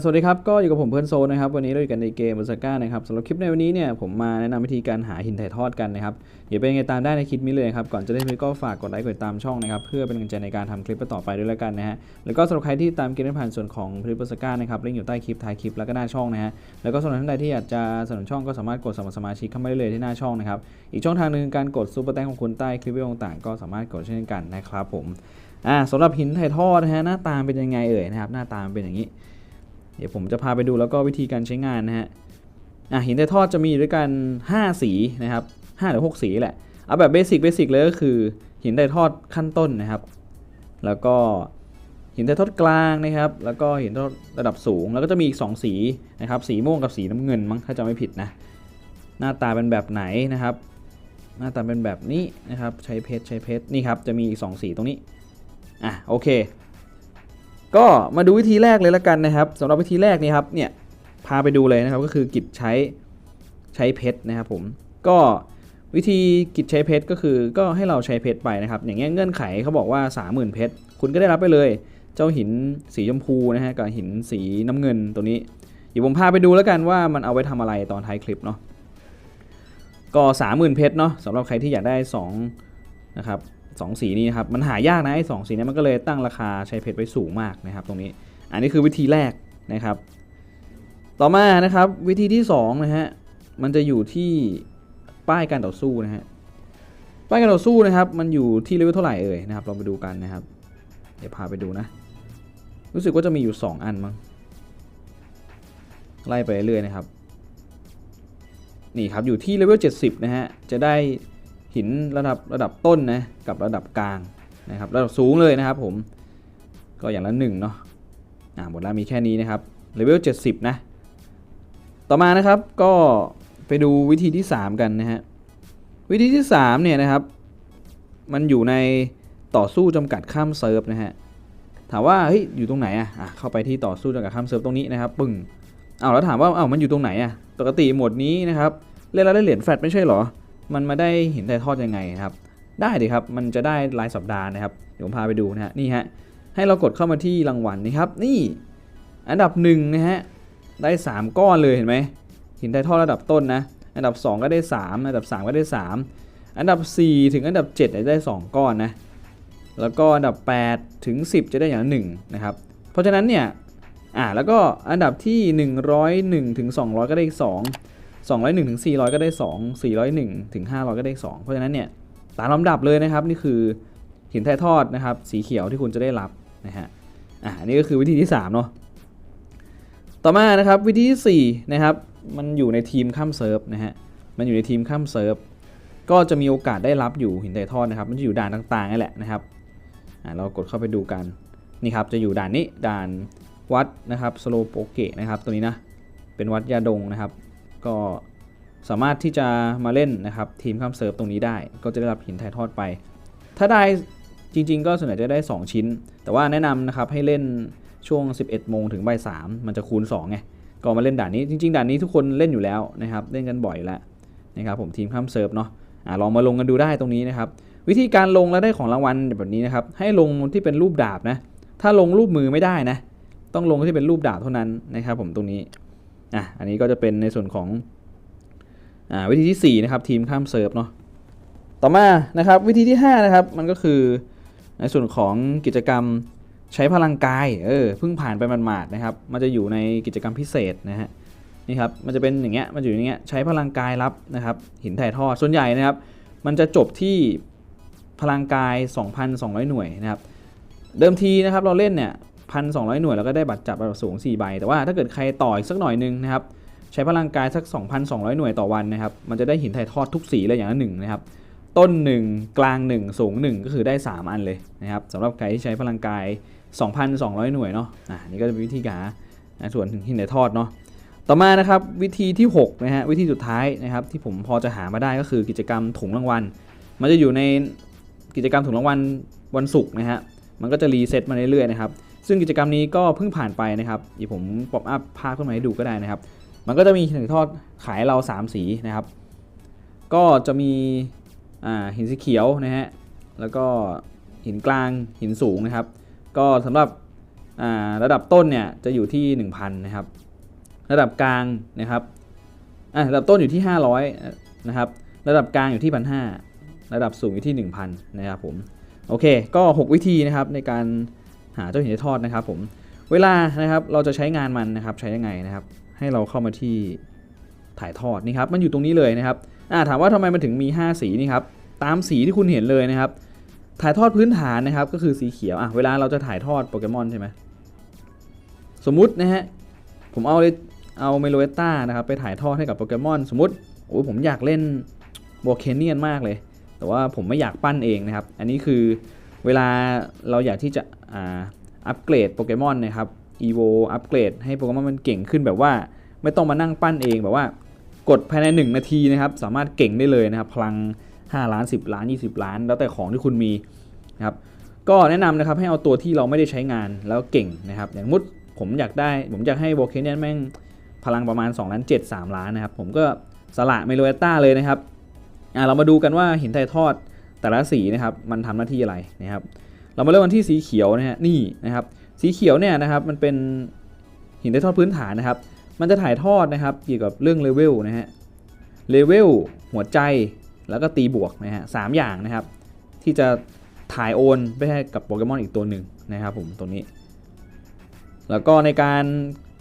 สวัสดีครับ ก็อยู่กับผมเพื่อนโซนนะครับ วันนี้เราอยู่กันในเกมบสก้านะครับสำหรับคลิปในวันนี้เนี่ยผมมาแนะนำวิธีการหาหินถ่ายทอดกันนะครับเดี๋ยวเป็นยังไงตามได้ในคลิปนี้เลยครับ ก่อนจะเล่นคลิปก็ฝากกดไลค์กดติดตามช่องนะครับ เพื่อเป็นกำลังใจในการทำคลิปต่อไปด้วยแล้วกันนะฮะแล้วก็สำหรับใครที่ตามเกมได้ผ่านส่วนของคลิปบสก้านะครับลิงก์อยู่ใต้คลิปท้ายคลิปแล้วก็หน้าช่องนะฮะแล้วก็สำหรับท่านใดที่อยากจะสนับสนุนช่องก็สามารถกดสมัครสมาชิกเข้ามาได้เลยที่หน้าช่องนะครับอีกช่องทางหนึ่งการกดซูเปอร์แตงของคุณใต้คลิปวิดีโอต่างก็สามารถกดเช่นกันนะครับผมอ่าสำหรับหินถ่ายทอดนะฮะหน้าตาเป็นยังไงเอ่ยนะครับหน้าตาเป็นอย่างนี้ เดี๋ยวผมจะพาไปดูแล้วก็วิธีการใช้งานนะฮะอะหินถ่ทอดจะมีอยู่ด้วยกัน 5 สีนะครับ5หรือ6สีแหละเอาแบบเบสิกเบสิกเลยก็คือ หินถ่ายทอดขั้นต้นนะครับ แล้วก็หินถ่ายทอดกลางนะครับ แล้วก็หินทอดระดับสูง แล้วก็จะมีอีก 2 สีนะครับ สีม่วงกับสีน้ำเงินมั้งถ้าจะไม่ผิดนะ หน้าตาเป็นแบบไหนนะครับ หน้าตาเป็นแบบนี้นะครับ ใช้เพชรใช้เพชรนี่ครับจะมีอีก 2 สีตรงนี้อะโอเค ก็มาดูวิธีแรกเลยละกันนะครับสำหรับวิธีแรกนี่ครับเนี่ยพาไปดูเลยนะครับก็คือกิจใช้ใช้เพชรนะครับผมก็วิธีกิจใช้เพชรก็คือก็ให้เราใช้เพชรไปนะครับ อย่างเงี้ยเงื่อนไขเขาบอกว่า 30,000เพชรคุณก็ได้รับไปเลย เจ้าหินสีชมพูนะฮะกับหินสีน้ำเงินตัวนี้เดี๋ยวผมพาไปดูแล้วกันว่ามันเอาไว้ทำอะไรตอนท้ายคลิปเนาะก็ 30,000เพชรเนาะสำหรับใครที่อยากได้2นะครับ สองสีนี้นะครับ มันหายากนะไอ้สองสีนี้มันก็เลยตั้งราคาใช้เพชรไว้สูงมากนะครับ ตรงนี้ อันนี้คือวิธีแรกนะครับ ต่อมานะครับวิธีที่2นะฮะ มันจะอยู่ที่ป้ายการต่อสู้นะฮะ ป้ายการต่อสู้นะครับ มันอยู่ที่เลเวลเท่าไหร่เอ่ยนะครับเราไปดูกันนะครับ เดี๋ยวพาไปดูนะ รู้สึกว่าจะมีอยู่ 2 อันมั้ง ไล่ไปเรื่อยๆนะครับ นี่ครับอยู่ที่เลเวล70 นะฮะ จะได้ หินระดับระดับต้นนะกับระดับกลางนะครับระดับสูงเลยนะครับผมก็อย่างละหนึ่งเนาะอ่าหมดแล้วมีแค่นี้นะครับเลเวล70 นะ ต่อมานะครับก็ไปดูวิธีที่ 3 กันนะฮะวิธีที่3เนี่ยนะครับ มันอยู่ในต่อสู้จำกัดข้ามเซิร์ฟนะฮะถามว่าเฮ้ยอยู่ตรงไหนอะอะเข้าไปที่ต่อสู้จำกัดข้ามเซิร์ฟตรงนี้นะครับปึ้งเอาวแล้วถามว่าเอาวมันอยู่ตรงไหนอะปกติหมดนี้นะครับเล่นแล้วได้เหรียญแฟลตไม่ใช่หรอ มันมาได้หินถ่ายทอดยังไงครับ ได้ดิครับ มันจะได้รายสัปดาห์นะครับ เดี๋ยวผมพาไปดูนะฮะ นี่ฮะ ให้เรากดเข้ามาที่รางวัลนะครับ นี่ อันดับหนึ่งนะฮะ ได้ 3 ก้อนเลยเห็นไหม หินถ่ายทอดระดับต้นนะ อันดับ 2 ก็ได้ 3 อันดับ 3 ก็ได้ 3 อันดับ 4 ถึงอันดับ 7 ได้ 2 ก้อนนะ แล้วก็อันดับ 8 ถึง 10 จะได้อย่างละหนึ่งนะครับ เพราะฉะนั้นเนี่ย อ่า แล้วก็อันดับที่ 101ถึง200 ก็ได้อีก 2 201ถึง400 ก็ได้ 2 401ถึง500 ก็ได้ 2 เพราะฉะนั้นเนี่ยตามลำดับเลยนะครับนี่คือหินถ่ายทอดนะครับสีเขียวที่คุณจะได้รับนะฮะอ่านนี้ก็คือวิธีที่3เนาะต่อมานะครับวิธีที่4นะครับมันอยู่ในทีมข้ามเซิร์ฟนะฮะมันอยู่ในทีมข้ามเซิร์ฟก็จะมีโอกาสได้รับอยู่หินถ่ทอดนะครับ มันจะอยู่ด่านต่างๆนี่แหละนะครับอ่าเรากดเข้าไปดูกันนี่ครับจะอยู่ด่านนี้ด่านวัดนะครับสโลโปเกะนะครับตัวนี้นะเป็นวัดยาดงนะครับ ก็สามารถที่จะมาเล่นนะครับทีมข้ามเซิร์ฟตรงนี้ได้ ก็จะได้รับหินถ่ายทอดไป ถ้าได้จริง ๆ ก็ส่วนใหญ่จะได้ 2 ชิ้น แต่ว่าแนะนำนะครับให้เล่นช่วง 11 โมงถึงบ่าย3มันจะคูณ2ไงก็มาเล่นด่านนี้จริง ๆ ด่านนี้ทุกคนเล่นอยู่แล้วนะครับเล่นกันบ่อยแล้วนะครับผมทีมข้ามเซิร์ฟเนาะอ่าลองมาลงกันดูได้ตรงนี้นะครับวิธีการลงแล้วได้ของรางวัลแบบนี้นะครับให้ลงที่เป็นรูปดาบนะถ้าลงรูปมือไม่ได้นะต้องลงที่เป็นรูปดาบเท่านั้นนะครับผมตรงนี้ อะอันนี้ก็จะเป็นในส่วนของอ่าวิธีที่ 4 นะครับทีมข้ามเซิร์ฟเนาะต่อมานะครับวิธีที่ 5 นะครับ มันก็คือในส่วนของกิจกรรมใช้พลังกายเออเพิ่งผ่านไปหมาดๆนะครับ มันจะอยู่ในกิจกรรมพิเศษนะฮะนี่ครับมันจะเป็นอย่างเงี้ยมันอยู่อย่างเงี้ยใช้พลังกายรับนะครับ หินถ่ายทอดส่วนใหญ่นะครับ มันจะจบที่พลังกาย 2,200 หน่วยนะครับ เดิมทีนะครับเราเล่นเนี่ย พันสองหน่วยแล้วก็ได้บัตรจับระดับสูง 4 ใบ แต่ว่าถ้าเกิดใครต่ออีกสักหน่อยนึงนะครับใช้พลังกายสัก 2,200 หน่วยต่อวันนะครับมันจะได้หินถ่ายทอดทุกสีเลยอย่างละหนึ่งนะครับต้น 1 กลาง 1 สูง 1 ก็คือได้ 3 อันเลยนะครับสำหรับใครที่ใช้พลังกาย 2,200 หน่วยเนาะอ่านี่ก็จะเป็นวิธีการนะส่วนหินถ่ายทอดเนาะต่อมานะครับวิธีที่6นะฮะวิธีสุดท้ายนะครับที่ผมพอจะหามาได้ก็คือกิจกรรมถุงรางวัล มันจะอยู่ในกิจกรรมถุงรางวัลวันศุกร์นะฮะมันก็จะรีเซ็ตมาเรื่อยๆนะครับ ซึ่งกิจกรรมนี้ก็เพิ่งผ่านไปนะครับเดี๋ยวผมป๊อปอัพภาพขึ้นมาให้ดูก็ได้นะครับ มันก็จะมีหินทอดขายเรา 3 สีนะครับ ก็จะมีหินสีเขียวนะฮะแล้วก็หินกลางหินสูงนะครับ ก็สำหรับระดับต้นเนี่ยจะอยู่ที่ 1,000 นะครับ ระดับกลางนะครับระดับต้นอยู่ที่ 500 นะครับ ระดับกลางอยู่ที่ 1,500 ระดับสูงอยู่ที่ 1,000 นะครับผม โอเค ก็ 6 วิธีนะครับในการ หาเจ้าหินทอดนะครับผมเวลานะครับเราจะใช้งานมันนะครับใช้ยังไงนะครับ ให้เราเข้ามาที่ถ่ายทอดนี่ครับมันอยู่ตรงนี้เลยนะครับอ่าถามว่าทำไมมันถึงมี 5 สีนี่ครับตามสีที่คุณเห็นเลยนะครับ ถ่ายทอดพื้นฐานนะครับ ก็คือสีเขียวอะเวลาเราจะถ่ายทอดโปเกมอนใช่ไหมสมมุตินะฮะผมเอาเลยเอาเมโลเอต้านะครับไปถ่ายทอดให้กับโปเกมอนสมมติโอ้ผมอยากเล่นโบเคเนียนมากเลย แต่ว่าผมไม่อยากปั้นเองนะครับ อันนี้คือเวลาเราอยากที่จะ อัปเกรดโปเกมอนนะครับอีโวอัปเกรดให้โปเกมอนมันเก่งขึ้นแบบว่า ไม่ต้องมานั่งปั้นเองแบบว่ากดภายใน 1 นาทีนะครับ สามารถเก่งได้เลยนะครับ พลัง 5 ล้าน 10 ล้าน 20 ล้าน แล้วแต่ของที่คุณมีนะครับก็แนะนำนะครับให้เอาตัวที่เราไม่ได้ใช้งานแล้วเก่งนะครับ อย่างมุดผมอยากได้ ผมอยากให้โบเคเนียนแม่งพลังประมาณ2ล้าน7 3 ล้านนะครับ ผมก็สละเมโลเอต้าเลยนะครับอ่าเรามาดูกันว่าหินไทยทอดแต่ละสีนะครับ มันทำหน้าที่อะไรนะครับ เรามาเริ่มกันที่สีเขียวนะฮะนี่นะครับ สีเขียวเนี่ยนะครับมันเป็นหินไทยทอดพื้นฐานนะครับ มันจะถ่ายทอดนะครับเกี่ยวกับเรื่องเลเวลนะฮะเลเวลหัวใจแล้วก็ตีบวกนะฮะสามอย่างนะครับ ที่จะถ่ายโอนไปให้กับโปเกมอนอีกตัวหนึ่งนะครับผมตรงนี้ แล้วก็ในการ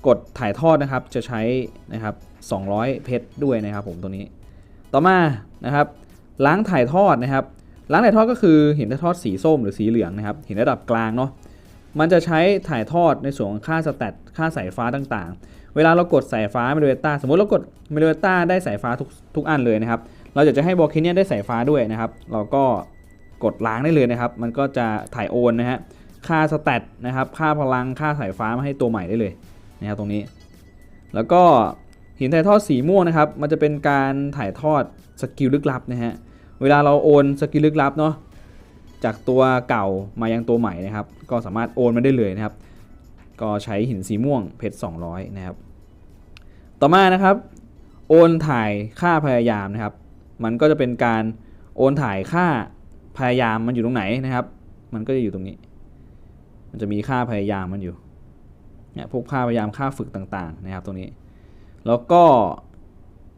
กดถ่ายทอดนะครับจะใช้นะครับ 200 เพชรด้วยนะครับผมตัวนี้ ต่อมานะครับ ล้างถ่ายทอดนะครับ ล้างถ่ายทอดก็คือหินถ่ายทอดสีส้มหรือสีเหลืองนะครับหินระดับกลางเนาะมันจะใช้ถ่ายทอดในส่วนของค่าสแตทค่าสายฟ้าต่างๆ เวลาเรากดสายฟ้าเมโลเวต้าสมมติเรากดเมโลเวต้าได้สายฟ้าทุกทุกอันเลยนะครับ เราอยากจะให้บอลเคเนียได้สายฟ้าด้วยนะครับ เราก็กดล้างได้เลยนะครับ มันก็จะถ่ายโอนนะฮะค่าสแตทนะครับ ค่าพลังค่าสายฟ้ามาให้ตัวใหม่ได้เลยนะครับตรงนี้ แล้วก็หินถ่ายทอดสีม่วงนะครับ มันจะเป็นการถ่ายทอดสกิลลึกลับนะฮะ เวลาเราโอนสกิลลึกลับเนาะจากตัวเก่ามายังตัวใหม่นะครับ ก็สามารถโอนมาได้เลยนะครับ ก็ใช้หินสีม่วงเพชร200 นะครับ ต่อมานะครับ โอนถ่ายค่าพยายามนะครับ มันก็จะเป็นการโอนถ่ายค่าพยายามมันอยู่ตรงไหนนะครับ มันก็จะอยู่ตรงนี้ มันจะมีค่าพยายามมันอยู่เนี่ยพวกค่าพยายามค่าฝึกต่างๆ นะครับตรงนี้ แล้วก็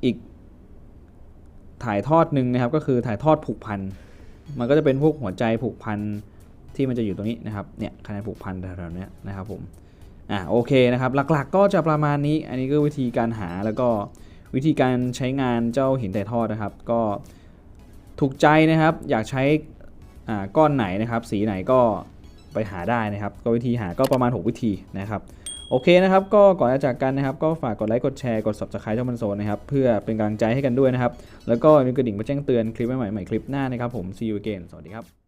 อีก ถ่ายทอดหนึ่งนะครับก็คือถ่ายทอดผูกพัน มันก็จะเป็นพวกหัวใจผูกพันที่มันจะอยู่ตรงนี้นะครับ เนี่ยคะแนนผูกพันแถวๆนี้นะครับผม อะโอเคนะครับ หลักๆ ก็จะประมาณนี้ อันนี้ก็วิธีการหาแล้วก็วิธีการใช้งานเจ้าหินถ่ายทอดนะครับ ก็ถูกใจนะครับ อยากใช้อ่าก้อนไหนนะครับ สีไหนก็ไปหาได้นะครับ ก็วิธีหาก็ประมาณ 6 วิธีนะครับ โอเคนะครับ ก็ก่อนจะจากกันนะครับ ก็ฝากกดไลค์กดแชร์กด subscribe ช่องมันโซนนะครับ เพื่อเป็นกำลังใจให้กันด้วยนะครับ แล้วก็มีกระดิ่งมาแจ้งเตือนคลิปใหม่ๆใหม่คลิปหน้านะครับผม see you again สวัสดีครับ